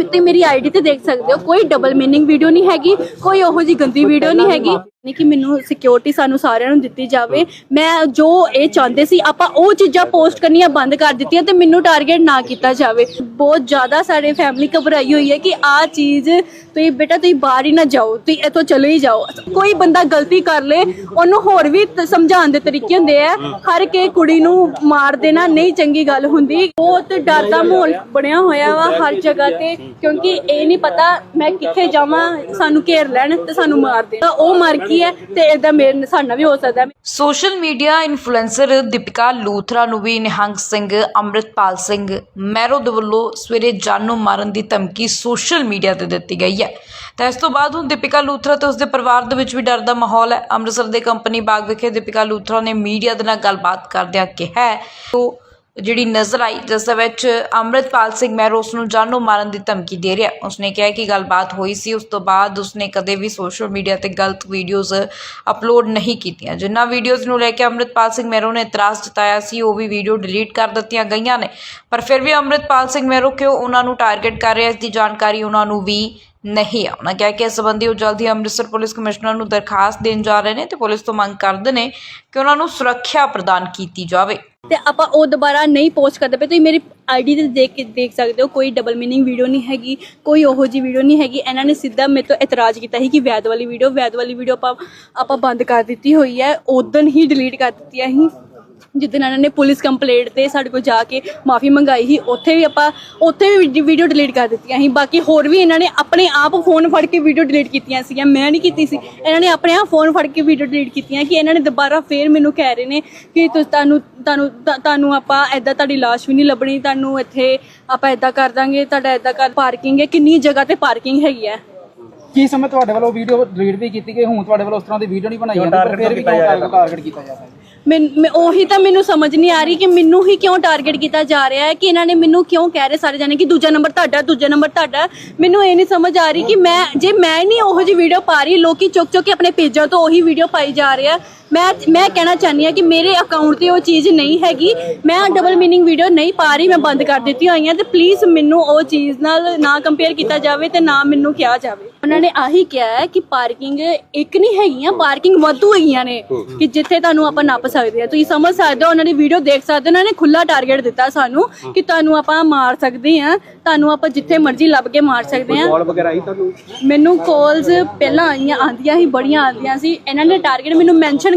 ਤੁਸੀਂ ਮੇਰੀ ਆਈਡੀ ਤੇ ਦੇਖ ਸਕਦੇ ਹੋ। ਕੋਈ ਡਬਲ ਮੀਨਿੰਗ ਵੀਡੀਓ ਨਹੀਂ ਹੈਗੀ ਕੋਈ ਉਹੋ ਜੀ ਗੰਦੀ ਵੀਡੀਓ ਨਹੀਂ ਹੈਗੀ। ਨਹੀਂ ਕਿ ਮੈਨੂੰ ਸਿਕਿਉਰਿਟੀ ਸਾਨੂੰ ਸਾਰਿਆਂ ਨੂੰ ਦਿੱਤੀ ਜਾਵੇ। ਮੈਂ ਜੋ ਇਹ ਚਾਹੁੰਦੇ ਸੀ, ਆਪਾਂ ਉਹ ਚੀਜ਼ਾਂ ਪੋਸਟ ਕਰਨੀਆਂ ਬੰਦ ਕਰ ਦਿੱਤੀਆਂ ਤੇ ਮੈਨੂੰ ਟਾਰਗੇਟ ਨਾ ਕੀਤਾ ਜਾਵੇ। ਬਹੁਤ ਜ਼ਿਆਦਾ ਸਾਡੇ ਫੈਮਿਲੀ ਘਬਰਾਈ ਹੋਈ ਹੈ ਕਿ ਆਹ ਚੀਜ਼ ਤੁਸੀਂ ਬੇਟਾ, ਤੁਸੀਂ ਬਾਹਰ ਹੀ ਨਾ ਜਾਓ, ਤੁਸੀਂ ਇੱਥੋਂ ਚਲੇ ਹੀ ਜਾਓ। ਕੋਈ ਬੰਦਾ ਗਲਤੀ ਕਰ ਲੇ, ਉਹਨੂੰ ਹੋਰ ਵੀ ਸਮਝਾਉਣ ਦੇ ਤਰੀਕੇ ਹੁੰਦੇ ਆ। ਹਰ ਕੇ ਕੁੜੀ ਨੂੰ ਮਾਰ ਦੇਣਾ ਨਹੀਂ ਚੰਗੀ ਗੱਲ ਹੁੰਦੀ। ਬਹੁਤ ਡਰ ਦਾ ਮਾਹੌਲ ਬਣਿਆ ਹੋਇਆ ਵਾ ਹਰ ਜਗ੍ਹਾ ਤੇ, ਕਿਉਂਕਿ ਇਹ ਨਹੀਂ ਪਤਾ ਮੈਂ ਕਿੱਥੇ ਜਾਵਾਂ, ਸਾਨੂੰ ਘੇਰ ਲੈਣ ਤੇ ਸਾਨੂੰ ਮਾਰ ਦੇਣ। ਤਾਂ ਉਹ ਮਰ ਗਈ ਹੈ ਤੇ ਇਹਦਾ ਮੇਰੇ ਸਾਡਾ ਵੀ ਹੋ ਸਕਦਾ ਹੈ। Social media influencer Deepika Luthra ਨੂੰ ਵੀ ਨਿਹੰਗ ਸਿੰਘ, ਅੰਮ੍ਰਿਤਪਾਲ ਸਿੰਘ ਮੈਰੋ ਦੇ ਵੱਲੋਂ ਸਵੇਰੇ ਜਾਨੋਂ ਮਾਰਨ ਦੀ ਧਮਕੀ ਸੋਸ਼ਲ ਮੀਡੀਆ ਤੇ ਦਿੱਤੀ ਗਈ ਹੈ ਤਾਂ ਇਸ ਤੋਂ ਬਾਅਦ ਹੁਣ ਦੀਪਿਕਾ ਲੂਥਰਾ ਤੇ ਉਸਦੇ ਪਰਿਵਾਰ ਦੇ ਵਿੱਚ ਵੀ ਡਰ ਦਾ ਮਾਹੌਲ ਹੈ ਅੰਮ੍ਰਿਤਸਰ ਦੇ ਕੰਪਨੀ ਬਾਗ ਵਿਖੇ ਦੀਪਿਕਾ ਲੂਥਰਾ ਨੇ ਮੀਡੀਆ ਦੇ ਨਾਲ ਗੱਲਬਾਤ ਕਰਦਿਆਂ ਕਿਹਾ ਕਿ ਉਹ ਜਿਹੜੀ ਨਜ਼ਰ ਆਈ, ਜਿਸ ਦੇ ਵਿੱਚ ਅੰਮ੍ਰਿਤਪਾਲ ਸਿੰਘ ਮਹਿਰੋ ਉਸ ਨੂੰ ਜਾਨੋਂ ਮਾਰਨ ਦੀ ਧਮਕੀ ਦੇ ਰਿਹਾ। ਉਸਨੇ ਕਿਹਾ ਕਿ ਗੱਲਬਾਤ ਹੋਈ ਸੀ, ਉਸ ਤੋਂ ਬਾਅਦ ਉਸਨੇ ਕਦੇ ਵੀ ਸੋਸ਼ਲ ਮੀਡੀਆ ਤੇ ਗਲਤ ਵੀਡੀਓਜ਼ ਅਪਲੋਡ ਨਹੀਂ ਕੀਤੀਆਂ। ਜਿਨ੍ਹਾਂ ਵੀਡੀਓਜ਼ ਨੂੰ ਲੈ ਕੇ ਅੰਮ੍ਰਿਤਪਾਲ ਸਿੰਘ ਮਹਿਰੋ ਨੇ ਇਤਰਾਜ਼ ਜਤਾਇਆ ਸੀ, ਉਹ ਵੀ ਵੀਡੀਓ ਡਿਲੀਟ ਕਰ ਦਿੱਤੀਆਂ ਗਈਆਂ ਨੇ। ਪਰ ਫਿਰ ਵੀ ਅੰਮ੍ਰਿਤਪਾਲ ਸਿੰਘ ਮਹਿਰੋ ਕਿਉਂ ਉਹਨਾਂ ਨੂੰ ਟਾਰਗੇਟ ਕਰ ਰਿਹਾ, ਇਸ ਦੀ ਜਾਣਕਾਰੀ ਉਹਨਾਂ ਨੂੰ ਵੀ ਨਹੀਂ ਆ ਉਹਨਾਂ ਕਿਹਾ ਕਿ ਇਸ ਸੰਬੰਧੀ ਉਹ ਜਲਦੀ ਅੰਮ੍ਰਿਤਸਰ ਪੁਲਿਸ ਕਮਿਸ਼ਨਰ ਨੂੰ ਦਰਖਾਸਤ ਦੇਣ ਜਾ ਰਹੇ ਨੇ ਤੇ ਪੁਲਿਸ ਤੋਂ ਮੰਗ ਕਰਦੇ ਨੇ ਕਿ ਉਹਨਾਂ ਨੂੰ ਸੁਰੱਖਿਆ ਪ੍ਰਦਾਨ ਕੀਤੀ ਜਾਵੇ। ਤੇ ਆਪਾਂ ਉਹ ਦੁਬਾਰਾ ਨਹੀਂ ਪੋਸਟ ਕਰਦੇ ਪਏ। ਤੁਸੀਂ ਮੇਰੀ ਆਈਡੀ ਤੇ ਦੇਖ ਕੇ ਦੇਖ ਸਕਦੇ ਹੋ, ਕੋਈ ਡਬਲ ਮੀਨਿੰਗ ਵੀਡੀਓ ਨਹੀਂ ਹੈਗੀ, ਕੋਈ ਉਹੋ ਜੀ ਵੀਡੀਓ ਨਹੀਂ ਹੈਗੀ। ਇਹਨਾਂ ਨੇ ਸਿੱਧਾ ਮੇਰੇ ਤੋਂ ਇਤਰਾਜ਼ ਕੀਤਾ ਸੀ ਕਿ ਵੈਦ ਵਾਲੀ ਵੀਡੀਓ ਵੈਦ ਵਾਲੀ ਵੀਡੀਓ ਆਪਾਂ ਆਪਾਂ ਬੰਦ ਕਰ ਦਿੱਤੀ ਹੋਈ ਹੈ। ਉਦੋਂ ਹੀ ਡਿਲੀਟ ਕਰ ਦਿੱਤੀ ਹੈ ਅਸੀਂ। ਜਿੱਦਣ ਇਹਨਾਂ ਨੇ ਪੁਲਿਸ ਕੰਪਲੇਂਟ ਤੇ ਸਾਡੇ ਕੋਲ ਜਾ ਕੇ ਮਾਫੀ ਮੰਗਾਈ ਸੀ ਉੱਥੇ ਵੀ ਆਪਾਂ ਉੱਥੇ ਵੀ ਵੀਡੀਓ ਡਿਲੀਟ ਕਰ ਦਿੱਤੀਆਂ ਸੀ। ਬਾਕੀ ਹੋਰ ਵੀ ਇਹਨਾਂ ਨੇ ਆਪਣੇ ਆਪ ਫੋਨ ਫੜ ਕੇ ਵੀਡੀਓ ਡਿਲੀਟ ਕੀਤੀਆਂ ਸੀਗੀਆਂ ਮੈਂ ਨਹੀਂ ਕੀਤੀ ਸੀ। ਇਹਨਾਂ ਨੇ ਆਪਣੇ ਆਪ ਫੋਨ ਫੜ ਕੇ ਵੀਡੀਓ ਡਿਲੀਟ ਕੀਤੀਆਂ ਕਿ ਇਹਨਾਂ ਨੇ ਦੁਬਾਰਾ ਫੇਰ ਮੈਨੂੰ ਕਹਿ ਰਹੇ ਨੇ ਕਿ ਤੁਸੀਂ ਤੁਹਾਨੂੰ ਤੁਹਾਨੂੰ ਤੁਹਾਨੂੰ ਆਪਾਂ ਐਦਾਂ ਤੁਹਾਡੀ ਲਾਸ਼ ਵੀ ਨਹੀਂ ਲੱਭਣੀ ਤੁਹਾਨੂੰ ਇੱਥੇ ਆਪਾਂ ਐਦਾਂ ਕਰ ਦਾਂਗੇ ਤੁਹਾਡਾ ਐਦਾਂ ਕਰ ਪਾਰਕਿੰਗ ਹੈ ਕਿੰਨੀ ਜਗ੍ਹਾ ਤੇ ਪਾਰਕਿੰਗ ਹੈਗੀ ਹੈ? ਕੀ ਸਮੇਂ ਤੁਹਾਡੇ ਵੱਲੋਂ ਵੀਡੀਓ ਡਿਲੀਟ ਵੀ ਕੀਤੀ ਗਈ? ਹੁਣ ਤੁਹਾਡੇ ਵੱਲੋਂ ਉਸ ਤਰ੍ਹਾਂ ਦੀ ਵੀਡੀਓ ਨਹੀਂ ਬਣਾਈ ਜਾਂਦੀ ਪਰ ਫਿਰ ਵੀ ਟਾਰਗੇਟ ਕੀਤਾ ਜਾ ਰਿਹਾ ਹੈ। ਮੈਂ, ਮੈਂ- ਉਹੀ ਤਾਂ ਮੈਨੂੰ ਸਮਝ ਨਹੀਂ ਆ ਰਹੀ ਕਿ ਮੈਨੂੰ ਹੀ ਕਿਉਂ ਟਾਰਗੇਟ ਕੀਤਾ ਜਾ ਰਿਹਾ ਹੈ, ਕਿ ਇਹਨਾਂ ਨੇ ਮੈਨੂੰ ਕਿਉਂ ਕਹਿ ਰਹੇ ਸਾਰੇ ਜਾਣੇ ਕਿ ਦੂਜਾ ਨੰਬਰ ਤੁਹਾਡਾ, ਦੂਜਾ ਨੰਬਰ ਤੁਹਾਡਾ। ਮੈਨੂੰ ਇਹ ਨਹੀਂ ਸਮਝ ਆ ਰਹੀ ਕਿ ਮੈਂ, ਜੇ ਮੈਂ ਨਹੀਂ ਉਹੋ ਜਿਹੀ ਵੀਡੀਓ ਪਾ ਰਹੀ, ਲੋਕੀ ਚੁੱਕ ਚੁੱਕ ਕੇ ਆਪਣੇ ਪੇਜਾਂ ਤੋਂ ਉਹੀ ਵੀਡੀਓ ਪਾਈ ਜਾ ਰਿਹਾ ਮੈਂ ਮੈਂ ਕਹਿਣਾ ਚਾਹੁੰਦੀ ਆ ਕਿ ਮੇਰੇ ਅਕਾਊਂਟ ਤੇ ਉਹ ਚੀਜ਼ ਨਹੀਂ ਹੈਗੀ। ਮੈਂ ਡਬਲ ਮੀਨਿੰਗ ਵੀਡੀਓ ਨਹੀਂ ਪਾ ਰਹੀ ਮੈਂ ਬੰਦ ਕਰ ਦਿੱਤੀ ਹੋਈਆਂ ਤੇ ਪਲੀਜ਼ ਮੈਨੂੰ ਉਹ ਚੀਜ਼ ਨਾਲ ਨਾ ਕੰਪੇਅਰ ਕੀਤਾ ਜਾਵੇ ਤੇ ਨਾ ਮੈਨੂੰ ਕਿਹਾ ਜਾਵੇ। ਉਹਨਾਂ ਨੇ ਆਹੀ ਕਿਹਾ ਹੈ ਕਿ ਪਾਰਕਿੰਗ ਇੱਕ ਨਹੀਂ ਹੈਗੀਆਂ ਪਾਰਕਿੰਗ ਵਾਧੂ ਹੈਗੀਆਂ ਨੇ ਕਿ ਜਿੱਥੇ ਤੁਹਾਨੂੰ ਆਪਾਂ ਨੱਪ ਸਕਦੇ ਆ ਤੁਸੀਂ ਸਮਝ ਸਕਦੇ ਹੋ ਉਹਨਾਂ ਦੀ ਵੀਡੀਓ ਦੇਖ ਸਕਦੇ ਹੋ ਉਹਨਾਂ ਨੇ ਖੁੱਲਾ ਟਾਰਗੇਟ ਦਿੱਤਾ ਸਾਨੂੰ ਕਿ ਤੁਹਾਨੂੰ ਆਪਾਂ ਮਾਰ ਸਕਦੇ ਆ ਤੁਹਾਨੂੰ ਆਪਾਂ ਜਿੱਥੇ ਮਰਜ਼ੀ ਲੱਭ ਕੇ ਮਾਰ ਸਕਦੇ ਆ ਕਾਲ ਵਗੈਰਾ ਆਈ ਤੁਹਾਨੂੰ? ਮੈਨੂੰ ਕਾਲਸ ਪਹਿਲਾਂ ਆਈਆਂ ਆਂਦੀਆਂ ਸੀ ਬੜੀਆਂ ਆਂਦੀਆਂ ਸੀ। ਇਹਨਾਂ ਨੇ ਟਾਰਗੇਟ ਮੈਨੂੰ ਮੈਂਸ਼ਨ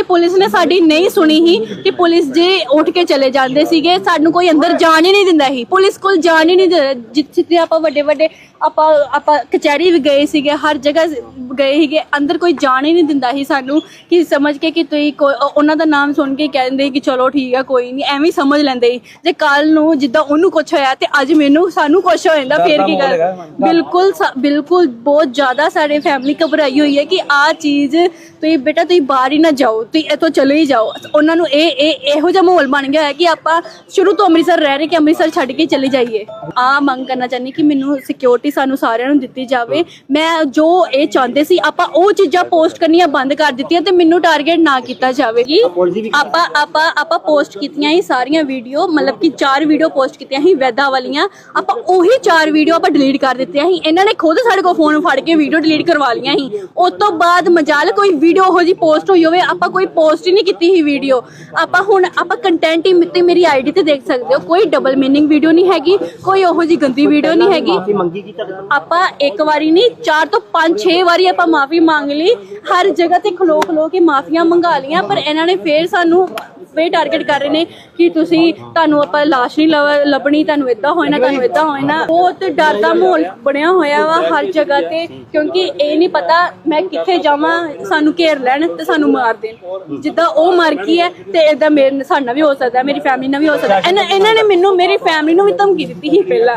ਤੇ ਪੁਲਿਸ ਨੇ ਸਾਡੀ ਨਹੀਂ ਸੁਣੀ ਸੀ ਕਿ ਪੁਲਿਸ ਜੇ ਉੱਠ ਕੇ ਚਲੇ ਜਾਂਦੇ ਸੀਗੇ ਸਾਨੂੰ ਕੋਈ ਅੰਦਰ ਜਾਣ ਹੀ ਨਹੀਂ ਦਿੰਦਾ ਸੀ। ਪੁਲਿਸ ਕੋਲ ਜਾਣ ਹੀ ਨਹੀਂ ਦਿੰਦਾ ਜਿੱਥੇ ਆਪਾਂ ਵੱਡੇ ਵੱਡੇ ਆਪਾਂ ਆਪਾਂ ਕਚਹਿਰੀ ਵੀ ਗਏ ਸੀਗੇ ਹਰ ਜਗ੍ਹਾ ਗਏ ਸੀਗੇ ਅੰਦਰ ਕੋਈ ਜਾਣ ਹੀ ਨਹੀਂ ਦਿੰਦਾ ਸੀ ਸਾਨੂੰ ਕਿ ਸਮਝ ਕੇ ਕਿ ਤੁਸੀਂ ਉਹਨਾਂ ਦਾ ਨਾਮ ਸੁਣ ਕੇ ਕਹਿੰਦੇ ਕਿ ਚਲੋ ਠੀਕ ਆ ਕੋਈ ਨਹੀਂ ਐਵੇਂ ਹੀ ਸਮਝ ਲੈਂਦੇ ਸੀ। ਜੇ ਕੱਲ ਨੂੰ ਜਿੱਦਾਂ ਉਹਨੂੰ ਕੁਝ ਹੋਇਆ ਤੇ ਅੱਜ ਮੈਨੂੰ ਸਾਨੂੰ ਕੁਝ ਹੋ ਜਾਂਦਾ ਫੇਰ ਕੀ ਕਰ ਬਿਲਕੁਲ ਬਿਲਕੁਲ ਬਹੁਤ ਜ਼ਿਆਦਾ ਸਾਡੇ ਫੈਮਿਲੀ ਘਬਰਾਈ ਹੋਈ ਹੈ ਕਿ ਆਹ ਚੀਜ਼ ਤੁਸੀਂ ਬੇਟਾ ਤੁਸੀਂ ਬਾਹਰ ਹੀ ਨਾ ਜਾਓ। ਤੁਸੀਂ ਇੱਥੋਂ ਚਲੇ ਹੀ ਜਾਓ। ਉਹਨਾਂ ਨੂੰ ਇਹ ਇਹ ਇਹੋ ਜਿਹਾ ਮਾਹੌਲ ਬਣ ਗਿਆ ਹੈ ਕਿ ਆਪਾਂ ਸ਼ੁਰੂ ਤੋਂ ਅੰਮ੍ਰਿਤਸਰ ਰਹਿ ਰਹੇ ਕਿ ਅੰਮ੍ਰਿਤਸਰ ਛੱਡ ਕੇ ਚਲੇ ਜਾਈਏ। ਆ ਮੰਗ ਕਰਨਾ ਚਾਹੁੰਦੀ ਕਿ ਮੈਨੂੰ ਸਿਕਿਉਰਿਟੀ ਸਾਨੂੰ ਸਾਰਿਆਂ ਨੂੰ ਦਿੱਤੀ ਜਾਵੇ। ਮੈਂ ਜੋ ਇਹ ਚਾਹੁੰਦੇ ਸੀ ਆਪਾਂ ਉਹ ਚੀਜ਼ਾਂ ਪੋਸਟ ਕਰਨੀਆਂ ਬੰਦ ਕਰ ਦਿੱਤੀਆਂ ਤੇ ਮੈਨੂੰ ਟਾਰਗੇਟ ਨਾ ਕੀਤਾ ਜਾਵੇ। ਕਿ ਆਪਾਂ ਆਪਾਂ ਆਪਾਂ ਪੋਸਟ ਕੀਤੀਆਂ ਹੀ ਸਾਰੀਆਂ ਵੀਡੀਓ ਮਤਲਬ ਕਿ ਚਾਰ ਵੀਡੀਓ ਪੋਸਟ ਕੀਤੀਆਂ ਸੀ ਵੈਦਾ ਵਾਲੀਆਂ। ਆਪਾਂ ਉਹੀ ਚਾਰ ਵੀਡੀਓ ਆਪਾਂ ਡਿਲੀਟ ਕਰ ਦਿੱਤੀਆਂ ਸੀ ਇਹਨਾਂ ਨੇ ਖੁਦ ਸਾਡੇ ਕੋਲ ਫੋਨ ਫੜ ਕੇ ਵੀਡੀਓ ਡਿਲੀਟ ਕਰਵਾ ਲਈਆਂ ਸੀ ਉਸ ਤੋਂ ਬਾਅਦ ਮਜਾਲ ਕੋਈ ਵੀਡੀਓ ਉਹੋ ਜੀ ਪੋਸਟ ਹੋਈ ਹੋਵੇ ਆਪਾਂ ਕੋਈ ਪੋਸਟ ਹੀ ਨਹੀਂ ਕੀਤੀ ਸੀ ਵੀਡੀਓ ਆਪਾਂ ਹੁਣ ਆਪਾਂ ਕੰਟੈਂਟ ਹੀ ਤੇ ਮੇਰੀ ਆਈਡੀ ਤੇ ਦੇਖ ਸਕਦੇ ਹੋ। ਕੋਈ ਡਬਲ ਮੀਨਿੰਗ ਵੀਡੀਓ ਨਹੀਂ ਹੈਗੀ ਕੋਈ ਉਹੋ ਜੀ ਗੰਦੀ ਵੀਡੀਓ ਨਹੀਂ ਹੈਗੀ। ਆਪਾਂ ਇੱਕ ਵਾਰੀ ਨਹੀਂ ਚਾਰ ਤੋਂ ਪੰਜ ਛੇ ਵਾਰੀ ਆਪਾਂ ਮਾਫੀ ਮੰਗ ਲਈ। ਹਰ ਜਗ੍ਹਾ ਤੇ ਖਲੋ ਖਲੋ ਕੇ ਮਾਫੀਆਂ ਮੰਗਾ ਲੀਆਂ ਪਰ ਇਹਨਾਂ ਨੇ ਫੇਰ ਸਾਨੂੰ ਫੇਰ ਟਾਰਗੇਟ ਕਰ ਰਹੇ ਨੇ ਕਿ ਤੁਸੀਂ ਤੁਹਾਨੂੰ ਆਪਾਂ ਲਾਸ਼ ਨਹੀਂ ਲਵ- ਲੱਭਣੀ, ਤੁਹਾਨੂੰ ਇਦਾਂ ਹੋਣਾ ਤੁਹਾਨੂੰ ਇਦਾਂ ਹੋਣਾ ਬਹੁਤ ਡਰ ਦਾ ਮਾਹੌਲ ਬਣਿਆ ਹੋਇਆ ਵਾ ਹਰ ਜਗ੍ਹਾ ਤੇ, ਕਿਉਂਕਿ ਇਹ ਨਹੀਂ ਪਤਾ ਮੈਂ ਕਿੱਥੇ ਜਾਵਾਂ, ਸਾਨੂੰ ਘੇਰ ਲੈਣ ਤੇ ਸਾਨੂੰ ਮਾਰ ਦੇਣ। ਜਿੱਦਾਂ ਉਹ ਮਰ ਗਈ ਹੈ ਤੇ ਇਦਾਂ ਮੇਰੇ ਸਾਡਾ ਵੀ ਹੋ ਸਕਦਾ, ਮੇਰੀ ਫੈਮਿਲੀ ਨਾਲ ਵੀ ਹੋ ਸਕਦਾ। ਇਹਨਾਂ ਇਹਨਾਂ ਨੇ ਮੈਨੂੰ, ਮੇਰੀ ਫੈਮਿਲੀ ਨੂੰ ਵੀ ਧਮਕੀ ਦਿੱਤੀ ਸੀ ਪਹਿਲਾਂ।